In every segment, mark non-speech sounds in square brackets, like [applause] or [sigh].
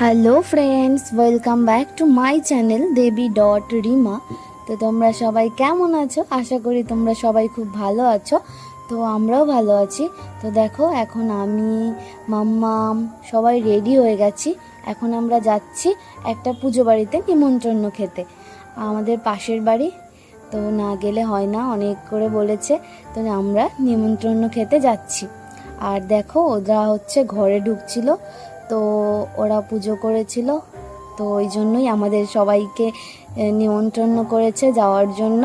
Hello friends welcome back to my channel Devi dot Rima তো তোমরা সবাই কেমন আছো? আশা করি তোমরা সবাই খুব ভালো আছো। তো আমরাও ভালো আছি। তো দেখো, এখন আমি মাম্মাম সবাই রেডি হয়ে গেছি। এখন আমরা যাচ্ছি একটা পুজো বাড়িতে নিমন্ত্রণ খেতে। আমাদের পাশের বাড়ি। তো না গেলে হয় না, অনেক করে বলেছে। তো আমরা নিমন্ত্রণ খেতে যাচ্ছি। আর দেখো, ওরা হচ্ছে ঘরে ঢুকছিল। তো ওরা পুজো করেছিল। তো ওই জন্যই আমাদের সবাইকে নিমন্ত্রণ করেছে যাওয়ার জন্য।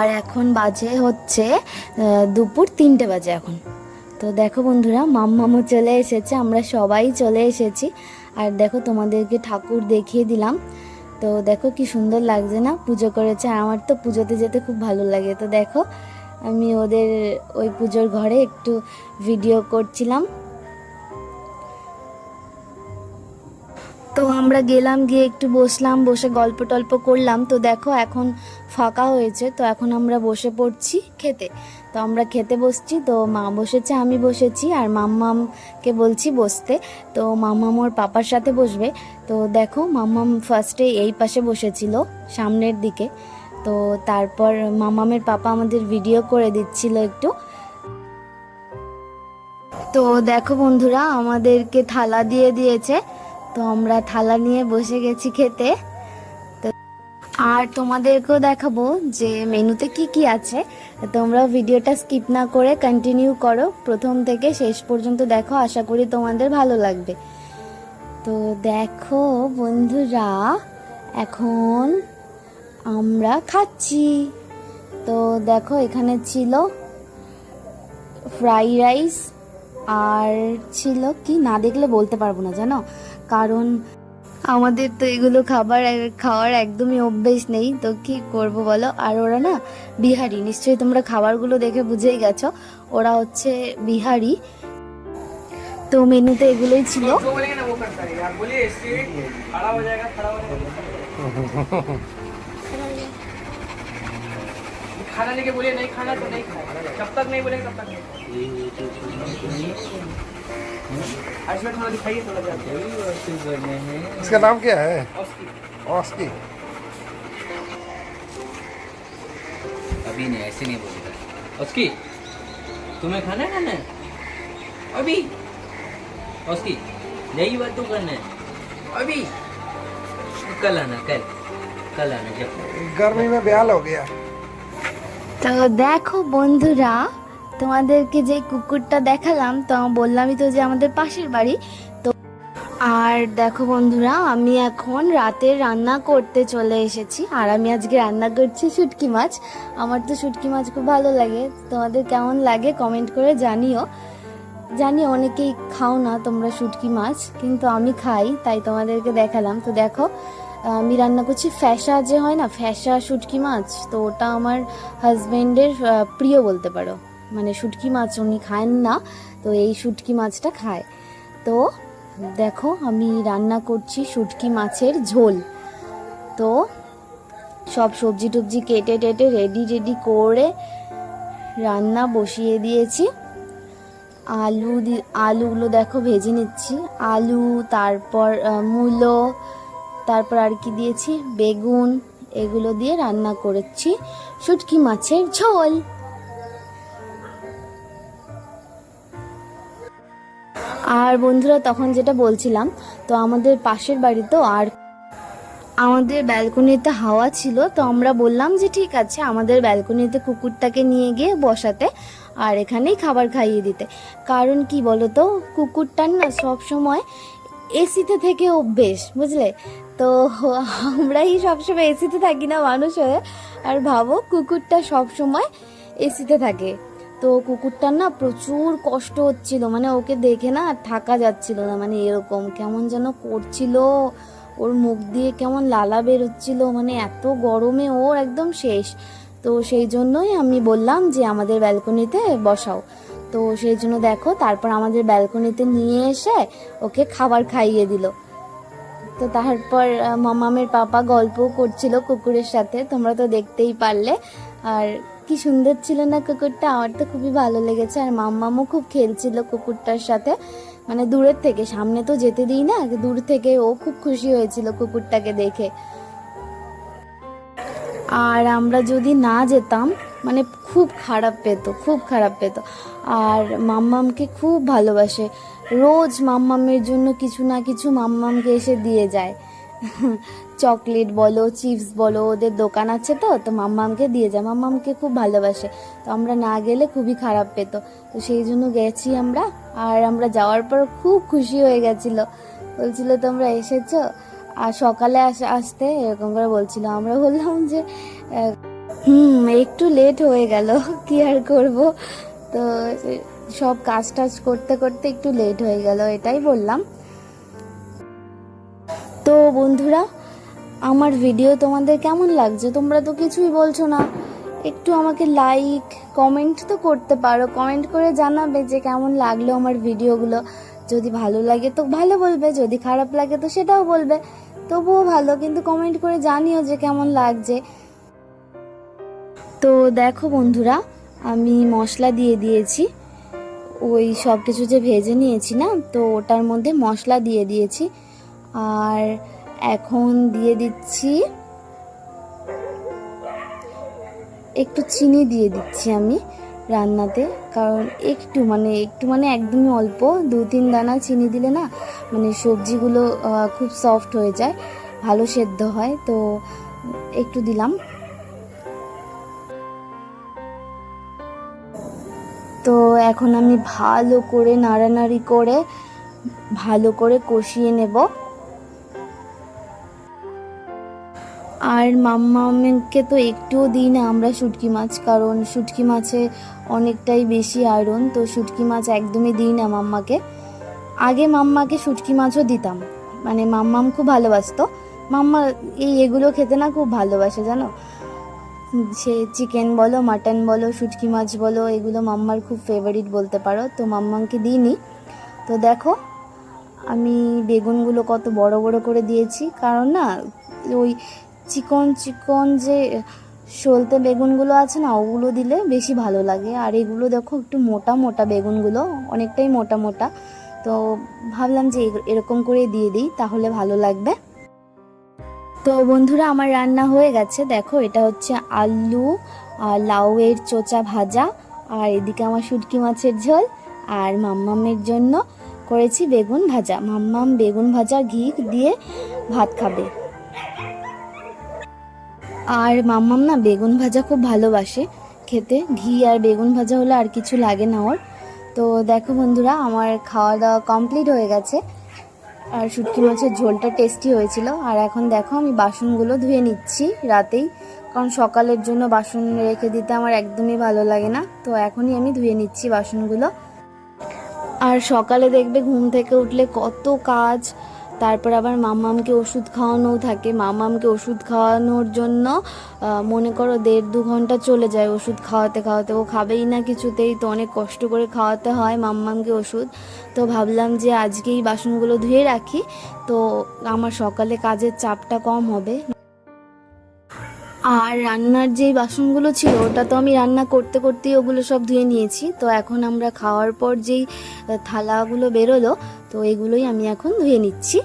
আর এখন বাজে হচ্ছে দুপুর তিনটে বাজে এখন। তো দেখো বন্ধুরা, মাম্মামও চলে এসেছে, আমরা সবাই চলে এসেছি। আর দেখো তোমাদেরকে ঠাকুর দেখিয়ে দিলাম। তো দেখো কি সুন্দর লাগছে না, পুজো করেছে। আর আমার তো পুজোতে যেতে খুব ভালো লাগে। তো দেখো, আমি ওদের ওই পুজোর ঘরে একটু ভিডিও করছিলাম। তো আমরা গেলাম, গিয়ে একটু বসলাম, বসে গল্প টল্প করলাম। তো দেখো, এখন ফাঁকা হয়েছে, তো এখন আমরা বসে পড়ছি খেতে। তো আমরা খেতে বসছি, তো মা বসেছে, আমি বসেছি, আর মাম্মামকে বলছি বসতে। তো মাম্মাম ওর পাপার সাথে বসবে। তো দেখো, মাম্মাম ফার্স্টে এই পাশে বসেছিল, সামনের দিকে। তো তারপর মাম্মামের পাপা আমাদের ভিডিও করে দিচ্ছিল একটু। তো দেখো বন্ধুরা, আমাদেরকে থালা দিয়ে দিয়েছে। তো আমরা থালা নিয়ে বসে গেছি খেতে। তো আর তোমাদেরকেও দেখাবো যে মেনুতে কি কি আছে। তোমরা ভিডিওটা স্কিপ না করে কন্টিনিউ করো। প্রথম থেকে শেষ পর্যন্ত দেখো, আশা করি তোমাদের ভালো লাগবে। তো দেখো বন্ধুরা, এখন আমরা খাচ্ছি। তো দেখো এখানে ছিল ফ্রাই রাইস আর ছিল কি? না দেখলে বলতে পারব না, জানো? কারণ আমাদের তো এগুলো খাবার খাওয়ার একদমই অভ্যেস নেই তো কি করব বলো আর ওরা না বিহারি নিশ্চয়ই তোমরা খাবারগুলো দেখে বুঝেই গেছো ওরা হচ্ছে বিহারি তো মেনুতে এগুলোই ছিল जो बोलेंगे ना वो करता रहेगा आप बोलिए स्ट्रेट खड़ा हो जाएगा खड़ा हो जाएगा खाना लेके बोलिए नहीं खाना तो नहीं खाना जब तक नहीं बोलेंगे तब तक नहीं आयुष में इसका नाम क्या है? ऑस्की अभी नहीं ऐसे नहीं बोलता ऑस्की तुम्हें खाना है ना अभी। ऑस्की यही बात तो करना है। अभी। कल आना कल। कल आना जब। गर्मी में ब्याल हो गया। तो देखो बंधुरा তোমাদেরকে যে কুকুরটা দেখালাম, তো বললামই তো যে আমাদের পাশের বাড়ি। তো আর দেখো বন্ধুরা, আমি এখন রাতের রান্না করতে চলে এসেছি। আর আমি আজকে রান্না করছি শুটকি মাছ। আমার তো শুটকি মাছ খুব ভালো লাগে। তোমাদের কেমন লাগে কমেন্ট করে জানিও। জানি অনেকেই খাও না তোমরা শুটকি মাছ, কিন্তু আমি খাই, তাই তোমাদেরকে দেখালাম। তো দেখো, আমি রান্না করছি ফ্যাসা যে হয় না, ফ্যাসা শুটকি মাছ, তো ওটা আমার হাজব্যান্ডের প্রিয় বলতে পারো। মানে শুটকি মাছ উনি খান না, তো এই শুটকি মাছটা খায়। তো দেখো আমি রান্না করছি শুটকি মাছের ঝোল। তো সব সবজি টবজি কেটে টেটে রেডি রেডি করে রান্না বসিয়ে দিয়েছি। আলু আলুগুলো দেখো ভেজে নিচ্ছি। আলু, তারপর মূলো, তারপর আর কি দিয়েছি? বেগুন, এগুলো দিয়ে রান্না করেছি। শুটকি মাছের ঝোল। আর বন্ধুরা, তখন যেটা বলছিলাম, তো আমাদের পাশের বাড়ি তো আর আমাদের ব্যালকনিতে হাওয়া ছিল, তো আমরা বললাম যে ঠিক আছে, আমাদের ব্যালকনিতে কুকুরটাকে নিয়ে গিয়ে বসাতে আর এখানেই খাবার খাইয়ে দিতে। কারণ কি বলতো, কুকুরটার না সব সময় এসিতে থেকে অভ্যেস, বুঝলে? তো আমরাই সবসময় এসিতে থাকি না মানুষ হয়ে, আর ভাবো কুকুরটা সব সময় এসিতে থাকে। তো কুকুরটার না প্রচুর কষ্ট হচ্ছিল মানে ওকে দেখে না থাকা যাচ্ছিল না মানে এরকম কেমন যেন করছিল, ওর মুখ দিয়ে কেমন লালা বেরোচ্ছিল মানে এত গরমে ওর একদম শেষ। তো সেই জন্যই আমি বললাম যে আমাদের ব্যালকনিতে বসাও। তো সেই জন্য দেখো, তারপর আমাদের ব্যালকনিতে নিয়ে এসে ওকে খাবার খাইয়ে দিল। তো তারপর মামামের পাপা গল্প করছিল কুকুরের সাথে, তোমরা তো দেখতেই পারলে। আর কি সুন্দর ছিল না কুকুরটা? আমার তো খুবই ভালো লেগেছে। আর মাম্মামও খুব খেলছিল কুকুরটার সাথে। মানে দূরের থেকে, সামনে তো যেতে দিই না দূর থেকে ও খুব খুশি হয়েছিল কুকুরটাকে দেখে। আর আমরা যদি না যেতাম মানে খুব খারাপ পেতো, খুব খারাপ পেতো। আর মাম্মামকে খুব ভালোবাসে। রোজ মাম্মামের জন্য কিছু না কিছু মাম্মামকে এসে দিয়ে যায়। চকলেট বলো, চিপস বলো, ওদের দোকান আছে তো তো মাম্মামকে দিয়ে যায় মাম্মামকে খুব ভালোবাসে। তো আমরা না গেলে খুবই খারাপ পেতো। তো সেই জন্য গেছি আমরা। আর আমরা যাওয়ার পর খুব খুশি হয়ে গেছিল। বলছিল, তোমরা এসেছ? আর সকালে আস- আসতে এরকম করে বলছিল। আমরা বললাম যে হুম, একটু লেট হয়ে গেল। [laughs] কি আর করব? তো সব কাজ টাজ করতে করতে একটু লেট হয়ে গেল, এটাই বললাম। বন্ধুরা, আমার ভিডিও তোমাদের কেমন লাগছে? তোমরা তো কিছুই বলছো না। একটু আমাকে লাইক কমেন্ট তো করতে পারো। কমেন্ট করে জানাবে যে কেমন লাগল আমার ভিডিওগুলো যদি ভালো লাগে তো ভালো বলবে, যদি খারাপ লাগে তো সেটাও বলবে। তবুও ভালো, কিন্তু কমেন্ট করে জানিও যে কেমন লাগছে। তো দেখো বন্ধুরা, আমি মশলা দিয়ে দিয়েছি। ওই সব কিছু যে ভেজে নিয়েছি না, তো ওটার মধ্যে মশলা দিয়ে দিয়েছি। আর এখন দিয়ে দিচ্ছি। একটু চিনি দিয়ে দিচ্ছি আমি রান্নাতে, কারণ একটু মানে একটু মানে একদমই অল্প। দু, তিন দানা চিনি দিলে না মানে সবজিগুলো খুব সফট হয়ে যায়, ভালো সেদ্ধ হয়, তো একটু দিলাম। তো এখন আমি ভালো করে নাড়ানাড়ি করে, ভালো করে কষিয়ে নেব। আর মাম্মাকে তো একটুও দিই না আমরা শুটকি মাছ, কারণ শুটকি মাছে অনেকটাই বেশি আয়রন তো শুটকি মাছ একদমই দিই না মাম্মাকে। আগে মাম্মাকে শুটকি মাছও দিতাম মানে মাম্মাম খুব ভালোবাসতো। মাম্মা এই এগুলো খেতে না খুব ভালোবাসে, জানো? সে চিকেন বলো মাটন বলো, শুটকি মাছ বলো, এগুলো মাম্মার খুব ফেভারিট বলতে পারো, তো মাম্মাকে দিইনি। তো দেখো, আমি বেগুনগুলো কত বড় বড় করে দিয়েছি, কারণ না, ওই চিকন চিকন যে সলতে বেগুনগুলো আছে না, ওগুলো দিলে বেশি ভালো লাগে। আর এগুলো দেখো একটু মোটা মোটা বেগুনগুলো, অনেকটাই মোটা মোটা। তো ভাবলাম যে এরকম করে দিয়ে দিই, তাহলে ভালো লাগবে। তো বন্ধুরা, আমার রান্না হয়ে গেছে। দেখো, এটা হচ্ছে আলু আর লাউয়ের চোচা ভাজা, আর এদিকে আমার শুটকি মাছের ঝোল, আর মাম্মামের জন্য করেছি বেগুন ভাজা। মাম্মাম বেগুন ভাজা ঘি দিয়ে ভাত খাবে। আর মাম্মাম না বেগুন ভাজা খুব ভালোবাসে। খেতে ঘি আর বেগুন ভাজা হলে আর কিছু লাগে না ওর। তো দেখো বন্ধুরা, আমার খাওয়া দাওয়া কমপ্লিট হয়ে গেছে। আর শুটকি মাছের ঝোলটা টেস্টি হয়েছিল। আর এখন দেখো আমি বাসনগুলো ধুয়ে নিচ্ছি রাতেই। কারণ সকালের জন্য বাসন রেখে দিতে আমার একদমই ভালো লাগে না। তো এখনই আমি ধুয়ে নিচ্ছি বাসনগুলো। আর সকালে দেখবে ঘুম থেকে উঠলে কত কাজ তারপর আবার মামামকে ওষুধ খাওয়ানোও থাকে। মামামকে ওষুধ খাওয়ানোর জন্য মনে করো দেড় দু ঘণ্টা চলে যায় ওষুধ খাওয়াতে খাওয়াতে। ও খাবেই না কিছুতেই, তো অনেক কষ্ট করে খাওয়াতে হয় মাম্মামকে ওষুধ। তো ভাবলাম যে আজকেই বাসনগুলো ধুয়ে রাখি। তো আমার সকালে কাজের চাপটা কম হবে। আর রান্নার যেই বাসনগুলো ছিল, ওটা তো আমি রান্না করতে করতেই ওগুলো সব ধুয়ে নিয়েছি। তো এখন আমরা খাওয়ার পর যেই থালাগুলো বেরোলো, তো এগুলোই আমি এখন ধুয়ে নিচ্ছি।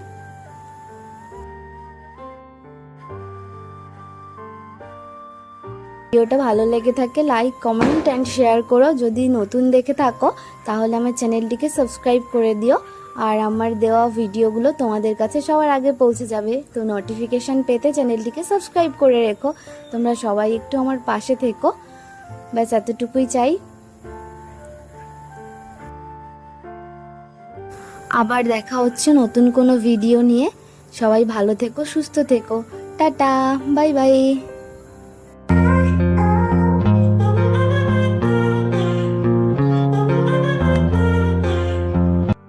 ভিডিওটা ভালো লেগে থাকে, লাইক, কমেন্ট অ্যান্ড শেয়ার করো। যদি নতুন দেখে থাকো, তাহলে আমার চ্যানেলটিকে সাবস্ক্রাইব করে দিও। আর আমার দেওয়া ভিডিওগুলো তোমাদের কাছে সবার আগে পৌঁছে যাবে। তো নোটিফিকেশান পেতে চ্যানেলটিকে সাবস্ক্রাইব করে রেখো। তোমরা সবাই একটু আমার পাশে থেকো। ব্যাস, এতটুকুই চাই। আবার দেখা হচ্ছে নতুন কোনো ভিডিও নিয়ে। সবাই ভালো থেকো, সুস্থ থেকো। Tata bye bye